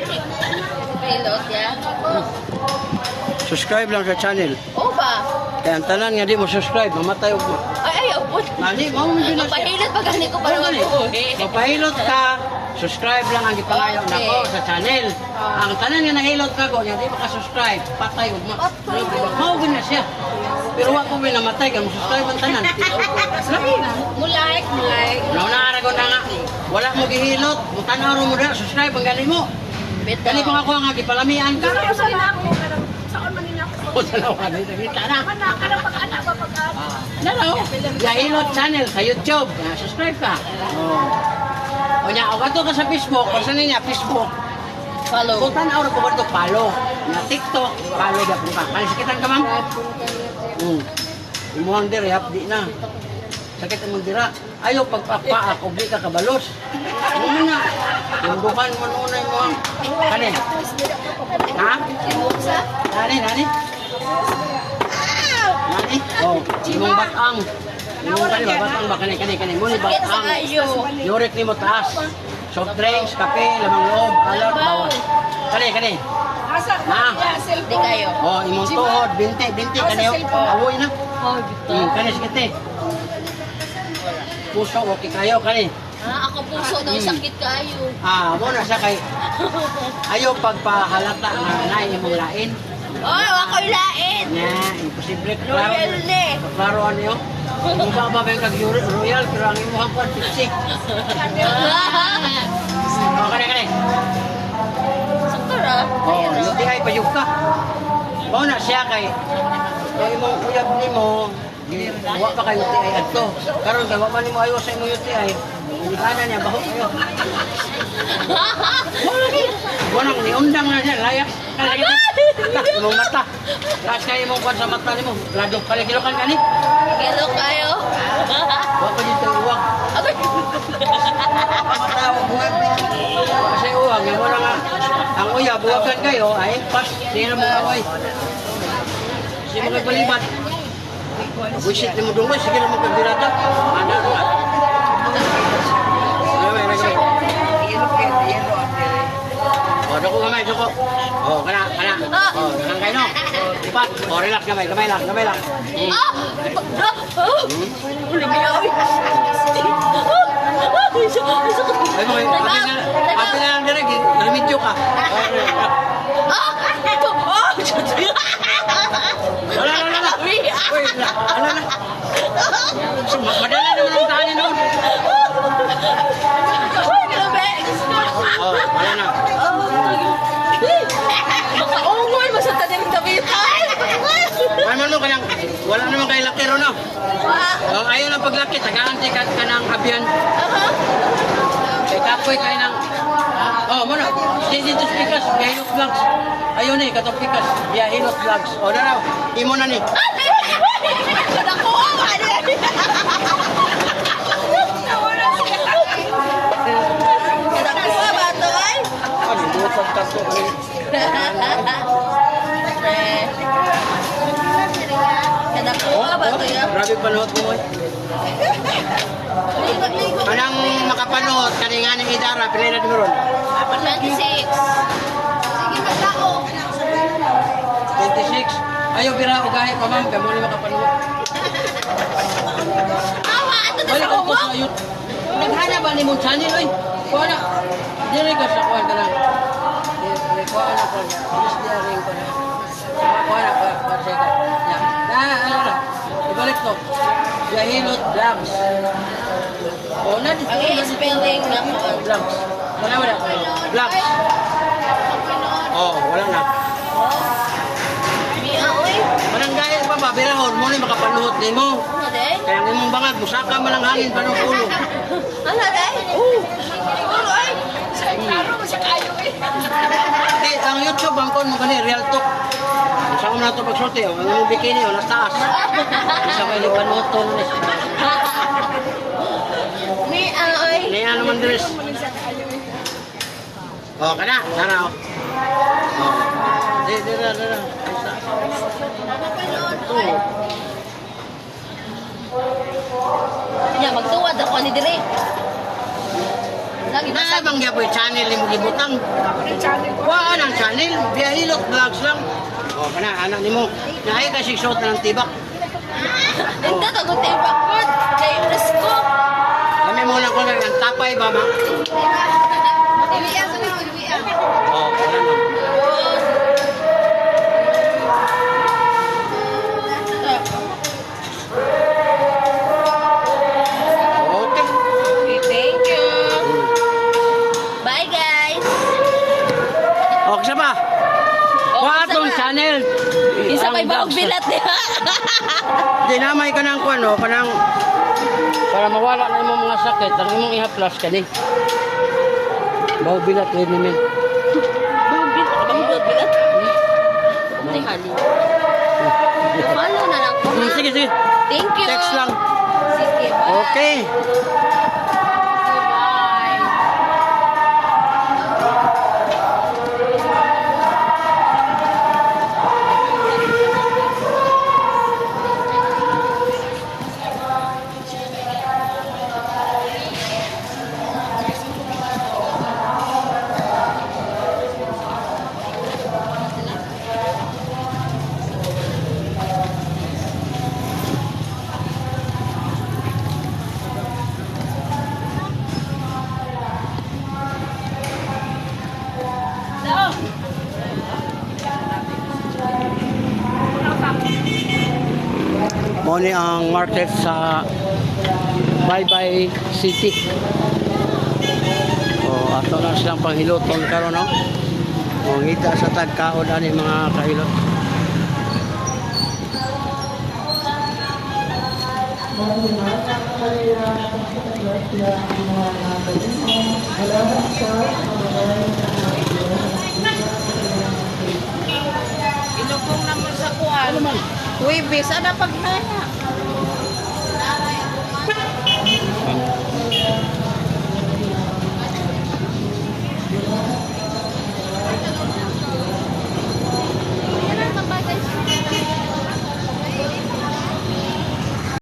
Pilot, ya. Subscribe lang sa channel. Oo ba? Kaya ang tanan nga di mo subscribe, mamatay ug mo. Ay, ay, upot. Mali, mo mo din na siya. Pa gani ko para Ano ni? mabuhi. Mapahilot ka, subscribe lang ang gipangayo Okay. nako sa channel. Ang tanan nga nahilot ka ko, nga di maka-subscribe, patay ug mo. Patay. Mao na siya. Pero wa ko may namatay ka mo subscribe ang tanan. Lahi na. Mulike, mulike. Nauna aragon na nga. Wala mo gihilot, mo tanaw ro mo na subscribe ang galing mo. Kani ko nga ko nga gipalamian ka. Saan ako? Saan man nila ako? O dalawa na kita na. Anak, anak, anak, pag Dalaw. Yahilot channel sa YouTube. Ah, subscribe ka. Oh. O nya, o kato ka sa Facebook, o sa niya Facebook. Follow. Kung tanaw ro ko ba ito, follow. Na TikTok, follow ka po ka. Kani sakitan ka ma'am? Hmm. Imuhang diri, hapdi na. Sakit ang dira. Ayaw pagpapa ako, di ka kabalos. Ano na? Tundukan mo nuna mo. Kani? Ha? Imuksa? Nani, nani? Nani? Oh, imong batang. Imong kani ba batang ba kani kani kani sa batang. Yurik ni mo taas. Soft drinks, kape, lamang loob, alat, bawal. Kani kani. Ha? Di kayo. Oh, imong tuhod, binti, binti kani. Awoy na. Oh, bito. Hmm, kani sikete. Puso okay kayo kani. Ah, ako puso daw sakit kayo. Ah, mo na siya kay ayaw pagpahalata na naay imong lain. Oh, ako ilain. Nya, imposible Royal klaro. ni. Klaro ano yun? Kung ba ba kag royal pero ang imong kwan fixi. Oh, kani kani. Sakura. Oh, yung di ay payug ka. Mao na siya kay kay imong uyab nimo Wa pa kayo UTI adto. Karon kay wa man nimo ayo sa imong UTI. Hindi kana niya baho kayo. Wala ni undang na siya layak. Tak imong mata. Kas kay imong kwan sa mata nimo. Ladok kali kilokan kani. Kilo kayo. Wa pa dito uwag. Abay. Mata uwag. Kasi uwag mo na nga. Ang uya buwagan kayo ay pas sino mo away. Si mga balibat. Buisit ni mo dungoy sige na mo kagdirata. Ana na. Gamay na. Oh, dako gamay, dako. Oh, kana, kana. Oh, kana kayo no. Ipat. Oh, relax gamay, gamay lang, gamay lang. Ah! Uli kayo. Ay mo, happy na, lang direk, remedyo ka. Ah! So, ma- Madala naman ang kanin noon. Uy, grabe! Oh, wala na. Makaungoy! Masata din ang tabitan! Ano no, kanang, wala naman kayo lakero no. Oh, ayaw na paglaki, tagaan ka ka ng abyan. Kay kapoy kayo ng... Oh, mo na. Di- Dito sa pikas, Biyahilot Vlogs. Ayun eh, katong pikas, Biyahilot Vlogs. O, na raw. Imo na ni. Grabe panood mo. eh. Anang makapanood, kaninga ni Idara, pilay na ron. 26. Sige, maglao. 26. Ayaw bira ugahe pa ma'am, kaya mo ni makapanood. Awa, na Wala sa umo. sa. Naghana ba ni mong channel, oy? Kuha na. Diri ka sa kuha ka na. Diri, kuha na ko niya rin ko na. Kuha na, kuha, kuha siya ka. Na, ano na. Ibalik to. Yahilot Vlogs. O, na, di. Ang i-spelling na ko. Vlogs. Wala, wala. Vlogs. Oh, wala na. Barangay pa ba, birahon mo ni makapanood ni mo. Ano, day? Kaya ang imong bangag, musaka man ang hangin pa ng ulo. Ano, day? Oo. Siguro, ay. Klaro mo siya kayo eh. Eh, ang YouTube, ang kon mo gani, real talk. Isa ko na ito pagsulti, oh. ang imong bikini, oh, nasa taas. Isa ko yung panood to. nun, eh. Mia, uy. Kaya naman dress. Oh, kana, kana, oh. Oh. Di, di, di, di. Isa. Ako ni dire. Lagi na bang yapoy channel ni gibutang. Wa ang channel, biya hilot vlogs lang. O kana anak nimo, naay ka sig shot na ng tibak. Ang katagot tayo bakit? Kay Fresco. Kami mo lang ko lang ang tapay ba ma? Ibiya sa mga ibiya. Oh, kana Wa atong channel. Isa pa'y baog bilat niya. Dinamay ka ng kuano, kanang para mawala na imong mga sakit, ang imong ihaplas kani. Bawo bilat ni men. Baog bilat. Baog bilat. Ay, honey. Follow na lang po. Hmm, sige sige. Thank you. Text lang. Sige, bye. Okay. Mo ni ang market sa Bye City. O ato na silang panghiluton karon no. O ngita sa tagkaon ani mga kahilot. Ilugong naman sa kuwan. Uy, bis, ano pag naya?